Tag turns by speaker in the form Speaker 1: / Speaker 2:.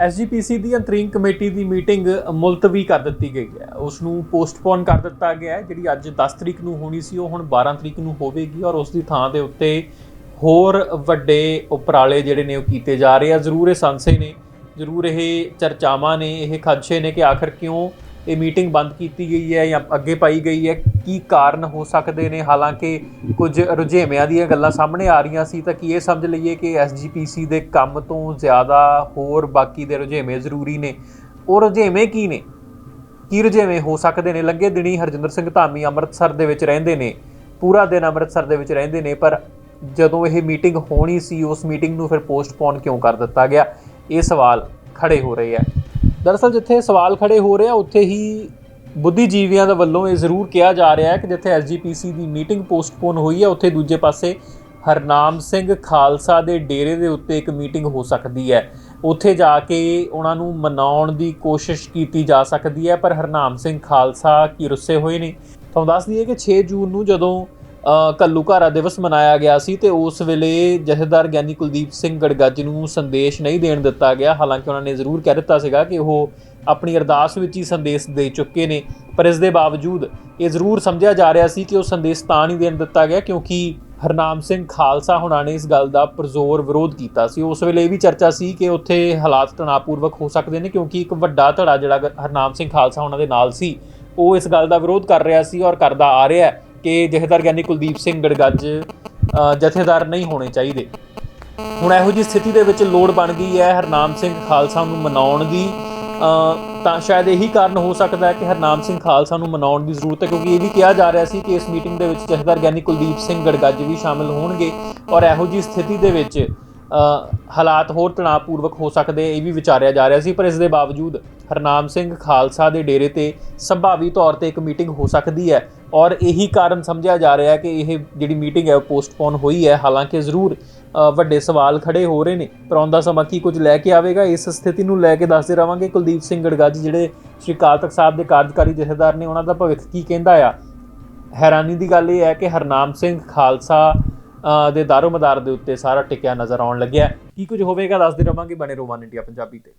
Speaker 1: SGPC ਦੀ ਅੰਤਰੀਮ committee ਦੀ ਮੀਟਿੰਗ ਮੁਲਤਵੀ ਕਰ ਦਿੱਤੀ ਗਈ ਹੈ। ਉਸ ਨੂੰ ਪੋਸਟਪੋਨ ਕਰ ਦਿੱਤਾ ਗਿਆ ਹੈ। ਜਿਹੜੀ ਅੱਜ 10 ਤਰੀਕ ਨੂੰ ਹੋਣੀ ਸੀ, ਉਹ ਹੁਣ 12 ਤਰੀਕ ਨੂੰ ਹੋਵੇਗੀ ਔਰ ਉਸ ਦੀ ਥਾਂ ਦੇ ਉੱਤੇ ਹੋਰ ਵੱਡੇ ਉਪਰਾਲੇ ਜਿਹੜੇ ਨੇ ਉਹ ਕੀਤੇ ਜਾ ਰਹੇ ਆ। ਜ਼ਰੂਰ ਇਹ ਸੰਸ਼ੇ ਨੇ, ਜ਼ਰੂਰ ਇਹ ਚਰਚਾਵਾਂ ਨੇ, ਇਹ ਖਦਸ਼ੇ ਨੇ ਕਿ ਆਖਰ ਕਿਉਂ ਇਹ ਮੀਟਿੰਗ ਬੰਦ ਕੀਤੀ ਗਈ ਹੈ ਜਾਂ ਅੱਗੇ ਪਾਈ ਗਈ ਹੈ? ਕੀ ਕਾਰਨ ਹੋ ਸਕਦੇ ਨੇ? ਹਾਲਾਂਕਿ ਕੁਝ ਰੁਝੇਵਿਆਂ ਦੀਆਂ ਗੱਲਾਂ ਸਾਹਮਣੇ ਆ ਰਹੀਆਂ ਸੀ, ਤਾਂ ਕੀ ਇਹ ਸਮਝ ਲਈਏ ਕਿ ਐਸਜੀਪੀਸੀ ਦੇ ਕੰਮ ਤੋਂ ਜ਼ਿਆਦਾ ਹੋਰ ਬਾਕੀ ਦੇ ਰੁਝੇਵੇਂ ਜ਼ਰੂਰੀ ਨੇ? ਉਹ ਰੁਝੇਵੇਂ ਕੀ ਨੇ? ਕੀ ਰੁਝੇਵੇਂ ਹੋ ਸਕਦੇ ਨੇ? ਲੱਗੇ ਦਿਨੀ ਹਰਜਿੰਦਰ ਸਿੰਘ ਧਾਮੀ ਅੰਮ੍ਰਿਤਸਰ ਦੇ ਵਿੱਚ ਰਹਿੰਦੇ ਨੇ, ਪੂਰਾ ਦਿਨ ਅੰਮ੍ਰਿਤਸਰ ਦੇ ਵਿੱਚ ਰਹਿੰਦੇ ਨੇ, ਪਰ ਜਦੋਂ ਇਹ ਮੀਟਿੰਗ ਹੋਣੀ ਸੀ, ਉਸ ਮੀਟਿੰਗ ਨੂੰ ਫਿਰ ਪੋਸਟਪੋਨ ਕਿਉਂ ਕਰ ਦਿੱਤਾ ਗਿਆ? ਇਹ ਸਵਾਲ ਖੜੇ ਹੋ ਰਹੇ ਆ। ਦਰਅਸਲ ਜਿੱਥੇ ਸਵਾਲ ਖੜੇ ਹੋ ਰਹੇ ਆ, ਉੱਥੇ ਹੀ ਬੁੱਧੀਜੀਵੀਆਂ ਦੇ ਵੱਲੋਂ ਇਹ ਜ਼ਰੂਰ ਕਿਹਾ ਜਾ ਰਿਹਾ ਹੈ ਕਿ ਜਿੱਥੇ ਐਸਜੀਪੀਸੀ ਦੀ ਮੀਟਿੰਗ ਪੋਸਟਪੋਨ ਹੋਈ ਹੈ, ਉੱਥੇ ਦੂਜੇ ਪਾਸੇ ਹਰਨਾਮ ਸਿੰਘ ਖਾਲਸਾ ਦੇ ਡੇਰੇ ਦੇ ਉੱਤੇ ਇੱਕ ਮੀਟਿੰਗ ਹੋ ਸਕਦੀ ਹੈ। ਉੱਥੇ ਜਾ ਕੇ ਉਹਨਾਂ ਨੂੰ ਮਨਾਉਣ ਦੀ ਕੋਸ਼ਿਸ਼ ਕੀਤੀ ਜਾ ਸਕਦੀ ਹੈ, ਪਰ ਹਰਨਾਮ ਸਿੰਘ ਖਾਲਸਾ ਕੀ ਰੁੱਸੇ ਹੋਏ ਨੇ? ਤੁਹਾਨੂੰ ਦੱਸ ਦਈਏ ਕਿ 6 ਜੂਨ ਨੂੰ ਜਦੋਂ ਘੱਲੂਘਾਰਾ ਦਿਵਸ ਮਨਾਇਆ ਗਿਆ ਸੀ ਤੇ ਉਸ ਵੇਲੇ ਜਥੇਦਾਰ ਗਿਆਨੀ ਕੁਲਦੀਪ ਸਿੰਘ ਗੜਗੱਜ ਨੂੰ ਸੰਦੇਸ਼ ਨਹੀਂ ਦੇਣ ਦਿੱਤਾ ਗਿਆ। ਹਾਲਾਂਕਿ ਉਹਨਾਂ ਨੇ ਜ਼ਰੂਰ ਕਹਿ ਦਿੱਤਾ ਸੀਗਾ ਕਿ ਉਹ ਆਪਣੀ ਅਰਦਾਸ ਵਿੱਚ ਹੀ ਸੰਦੇਸ਼ ਦੇ ਚੁੱਕੇ ਨੇ, ਪਰ ਇਸ ਦੇ ਬਾਵਜੂਦ ਇਹ ਜ਼ਰੂਰ ਸਮਝਿਆ ਜਾ ਰਿਹਾ ਸੀ ਕਿ ਉਹ ਸੰਦੇਸ਼ ਤਾਂ ਨਹੀਂ ਦੇਣ ਦਿੱਤਾ ਗਿਆ ਕਿਉਂਕਿ ਹਰਨਾਮ ਸਿੰਘ ਖਾਲਸਾ ਹੁਣਾਂ ਨੇ ਇਸ ਗੱਲ ਦਾ ਪਰਜ਼ੋਰ ਵਿਰੋਧ ਕੀਤਾ ਸੀ। ਉਸ ਵੇਲੇ ਇਹ ਵੀ ਚਰਚਾ ਸੀ ਕਿ ਉੱਥੇ ਹਾਲਾਤ ਤਣਾਅਪੂਰਵਕ ਹੋ ਸਕਦੇ ਨੇ ਕਿਉਂਕਿ ਇੱਕ ਵੱਡਾ ਧੜਾ ਜਿਹੜਾ ਗ- ਹਰਨਾਮ ਸਿੰਘ ਖਾਲਸਾ ਉਹਨਾਂ ਦੇ ਨਾਲ ਸੀ, ਉਹ ਇਸ ਗੱਲ ਦਾ ਵਿਰੋਧ ਕਰ ਰਿਹਾ ਸੀ ਔਰ ਕਰਦਾ ਆ ਰਿਹਾ ਹੈ। ਕਿ ਜਥੇਦਾਰ ਗਿਆਨੀ ਕੁਲਦੀਪ ਸਿੰਘ ਗੜਗੱਜ ਜਥੇਦਾਰ ਨਹੀਂ ਹੋਣੇ ਚਾਹੀਦੇ। ਹੁਣ ਇਹੋ ਜੀ ਸਥਿਤੀ ਦੇ ਵਿੱਚ ਲੋੜ ਬਣ ਗਈ ਹੈ ਹਰਨਾਮ ਸਿੰਘ ਖਾਲਸਾ ਨੂੰ ਮਨਾਉਣ ਦੀ। ਅ, ਤਾਂ ਸ਼ਾਇਦ ਇਹੀ ਕਾਰਨ ਹੋ ਸਕਦਾ ਹੈ ਕਿ ਹਰਨਾਮ ਸਿੰਘ ਖਾਲਸਾ ਨੂੰ ਮਨਾਉਣ ਦੀ ਜ਼ਰੂਰਤ ਹੈ ਕਿਉਂਕਿ ਇਹ ਵੀ ਕਿਹਾ ਜਾ ਰਿਹਾ ਸੀ ਕਿ ਇਸ ਮੀਟਿੰਗ ਦੇ ਵਿੱਚ ਜਥੇਦਾਰ ਗਿਆਨੀ ਕੁਲਦੀਪ ਸਿੰਘ ਗੜਗੱਜ ਵੀ ਸ਼ਾਮਿਲ ਹੋਣਗੇ। ਔਰ ਇਹੋ ਜੀ ਸਥਿਤੀ ਦੇ ਵਿੱਚ ਹਾਲਾਤ ਹੋਰ ਤਣਾਅਪੂਰਵਕ ਹੋ ਸਕਦੇ, ਇਹ ਵੀ ਵਿਚਾਰਿਆ ਜਾ ਰਿਹਾ ਸੀ, ਪਰ ਇਸ ਦੇ ਬਾਵਜੂਦ ਹਰਨਾਮ ਸਿੰਘ ਖਾਲਸਾ ਦੇ ਡੇਰੇ ਤੇ ਸੰਭਾਵੀ ਤੌਰ ਤੇ ਇੱਕ ਮੀਟਿੰਗ ਹੋ ਸਕਦੀ ਹੈ ਔਰ ਇਹੀ ਕਾਰਨ ਸਮਝਿਆ ਜਾ ਰਿਹਾ ਹੈ ਕਿ ਇਹ ਜਿਹੜੀ ਮੀਟਿੰਗ ਹੈ ਉਹ ਪੋਸਟਪੋਨ ਹੋਈ ਹੈ। ਹਾਲਾਂਕਿ ਜ਼ਰੂਰ ਵੱਡੇ ਸਵਾਲ ਖੜੇ ਹੋ ਰਹੇ ਨੇ, ਪਰ ਆਉਂਦਾ ਸਮਾਂ ਕੀ ਕੁਝ ਲੈ ਕੇ ਆਵੇਗਾ, ਇਸ ਸਥਿਤੀ ਨੂੰ ਲੈ ਕੇ ਦੱਸਦੇ ਰਵਾਂਗੇ ਕੁਲਦੀਪ ਸਿੰਘ ਗੜਗੱਜ, ਜਿਹੜੇ ਸ਼੍ਰੀ ਅਕਾਲ ਤਖਤ ਸਾਹਿਬ ਦੇ ਕਾਰਜਕਾਰੀ ਜਥੇਦਾਰ ਨੇ ਉਹਨਾਂ ਦਾ ਭਵਿੱਖ ਕੀ ਕਹਿੰਦਾ ਆ। ਹੈਰਾਨੀ ਦੀ ਗੱਲ ਇਹ ਹੈ ਕਿ ਹਰਨਾਮ ਸਿੰਘ ਖਾਲਸਾ ਦੇ ਦਾਰੋ ਮਦਾਰ ਦੇ ਉੱਤੇ ਸਾਰਾ ਟਿਕਿਆ ਨਜ਼ਰ ਆਉਣ ਲੱਗਿਆ ਕੀ ਕੁਝ ਹੋਵੇਗਾ, ਦੱਸਦੇ ਰਵਾਂਗੇ ਬਣੇ ਰੋਮਾਨ ਇੰਡੀਆ ਪੰਜਾਬੀ ਤੇ।